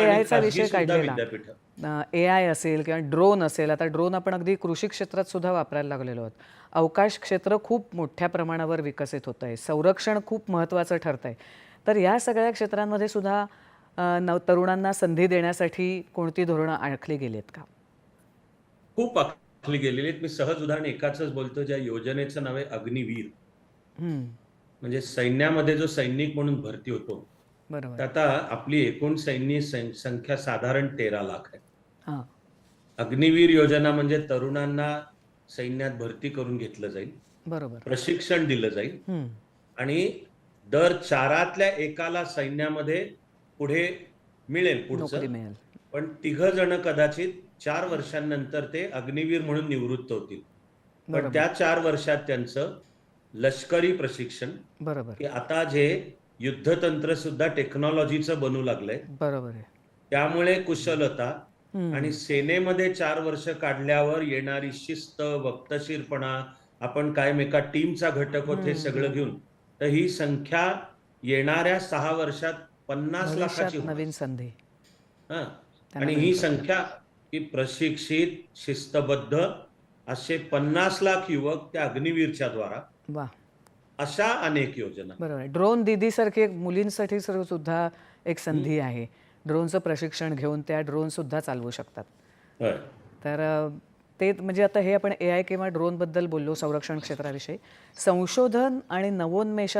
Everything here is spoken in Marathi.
आणि आयचा खाजगी विषय काढलेला. ए आय असेल किंवा ड्रोन असेल आता ड्रोन आपण अगदी कृषी क्षेत्रात सुद्धा वापरायला लागलेलो आहोत. अवकाश क्षेत्र खूप मोठ्या प्रमाणावर विकसित होत आहे संरक्षण खूप महत्त्वाचं ठरतं आहे तर या सगळ्या क्षेत्रांमध्ये सुद्धा नव तरुणांना संधी देण्यासाठी कोणती धोरणं आखली गेलीत का? खूप आखली गेलेली आहेत मी सहज उदाहरण एकाच बोलतो ज्या योजनेचं नाव आहे अग्निवीर. म्हणजे सैन्यामध्ये जो सैनिक म्हणून भरती होतो बरोबर. आता आपली एकूण सैन्य संख्या साधारण तेरा लाख आहे. हां. अग्निवीर योजना म्हणजे तरुणांना सैन्यात भरती करून घेतलं जाईल. बरोबर. प्रशिक्षण दिलं जाईल. आणि दर चारातल्या एकाला सैन्यामध्ये पुढे मिळेल पुढचं. पण तिघ जण कदाचित चार वर्षांनंतर ते अग्निवीर म्हणून निवृत्त होतील. पण त्या चार वर्षात त्यांचं लष्करी प्रशिक्षण. बरोबर. आता जे युद्धतंत्र सुद्धा टेक्नॉलॉजीचं बनू लागलंय बरोबर आहे त्यामुळे कुशलता आणि सेनेमध्ये चार वर्ष काढल्यावर येणारी शिस्त वक्तशीरपणा आपण कायम एका टीमचा घटक होत हे सगळं. घेऊन तर ही संख्या येणाऱ्या सहा वर्षात पन्नास लाखाची. नवीन संधी हा. आणि ही. संख्या की प्रशिक्षित शिस्तबद्ध असे पन्नास लाख युवक त्या अग्निवीरच्या द्वारा अशा अनेक योजना. बरोबर. ड्रोन दीदीसारखी एक मुलींसाठी सर्व सुद्धा एक संधी आहे. ड्रोनचं प्रशिक्षण घेऊन त्या ड्रोन सुद्धा चालवू शकतात. होय. तर अ, ते म्हणजे आता हे आपण ए आय किंवा ड्रोनबद्दल बोललो संरक्षण क्षेत्राविषयी. संशोधन आणि नवोन्मेषास